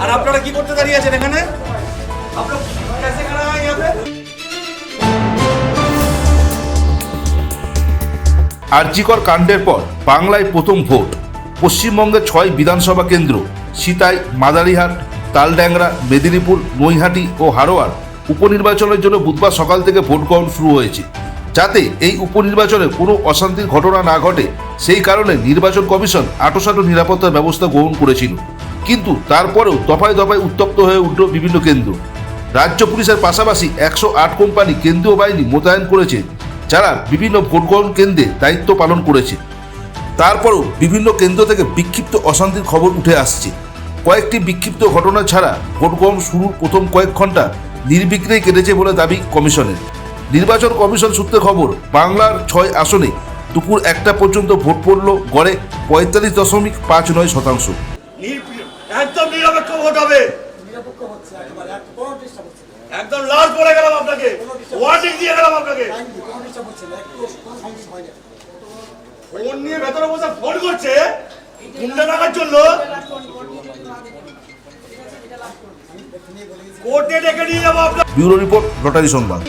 আর আপনারা কি করতে দাঁড়িয়ে আছেন এখানে? আরজিকর কাণ্ডের পর বাংলায় প্রথম ভোট। পশ্চিমবঙ্গের ছয় বিধানসভা কেন্দ্র সিতাই মাদারিহাট তালড্যাংরা মেদিনীপুর নৈহাটি ও হারোয়ার উপনির্বাচনের জন্য বুধবার সকাল থেকে ভোট গ্রহণ শুরু হয়েছে। যাতে এই উপনির্বাচনে কোনো অশান্তির ঘটনা না ঘটে, সেই কারণে নির্বাচন কমিশন আটোসাটো নিরাপত্তার ব্যবস্থা গ্রহণ করেছিল। কিন্তু তারপরেও দফায় দফায় উত্তপ্ত হয়ে উঠল বিভিন্ন কেন্দ্র। রাজ্য পুলিশের পাশাপাশি একশো আট কোম্পানি কেন্দ্রীয় বাহিনী মোতায়েন করেছে, যারা বিভিন্ন ভোটগ্রহণ কেন্দ্রে দায়িত্ব পালন করেছে। তারপরও বিভিন্ন কেন্দ্র থেকে বিক্ষিপ্ত অশান্তির খবর উঠে আসছে। কয়েকটি বিক্ষিপ্ত ঘটনা ছাড়া ভোটগ্রহণ শুরুর প্রথম কয়েক ঘণ্টা নির্বিঘ্নেই কেটেছে বলে দাবি কমিশনের। নির্বাচন কমিশন সূত্রে খবর বাংলার ছয় আসনে দুপুর একটা পর্যন্ত ভোট পড়ল গড়ে পঁয়তাল্লিশ দশমিক পাঁচ নয় শতাংশ। একদম নিরপেক্ষ ভোট হবে। একদম গেলাম আপনাকে ওয়ার্নিং দিয়ে গেলাম আপনাকে। ফোন নিয়ে ভেতরে বসে ফোন করছে গুন্ডা টাকার জন্য ব্যুরো রিপোর্ট রোটারি সংবাদ।